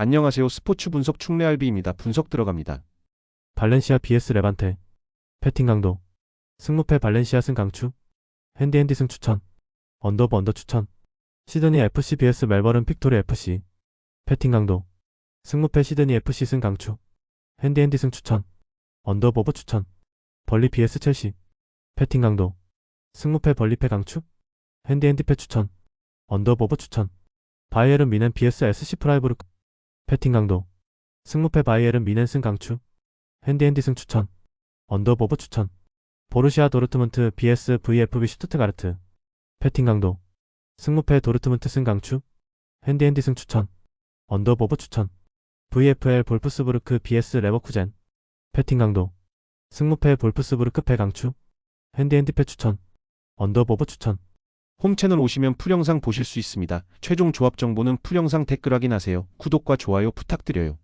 안녕하세요. 스포츠 분석 충래알비입니다. 분석 들어갑니다. 발렌시아 BS 레반테 패팅 강도 승무패 발렌시아 승 강추 핸디핸디 승 추천 언더버 언더 추천 시드니 FC BS 멜버른 픽토리 FC 패팅 강도 승무패 시드니 FC 승 강추 핸디핸디 승 추천 언더버버 추천 벌리 BS 첼시 패팅 강도 승무패 벌리패 강추 핸디핸디패 추천 언더버버 추천 바이에른 미넨 BS SC 프라이부르크 패팅 강도 승무패 바이에른 미넨 승 강추 핸디핸디 승 추천 언더버버 추천 보르시아 도르트문트 BS VFB 슈투트가르트 패팅 강도 승무패 도르트문트 승 강추 핸디핸디 승 추천 언더버버 추천 VFL 볼프스부르크 BS 레버쿠젠 패팅 강도 승무패 볼프스부르크 패 강추 핸디핸디 패 추천 언더버버 추천 홈 채널 오시면 풀영상 보실 수 있습니다. 최종 조합 정보는 풀영상 댓글 확인하세요. 구독과 좋아요 부탁드려요.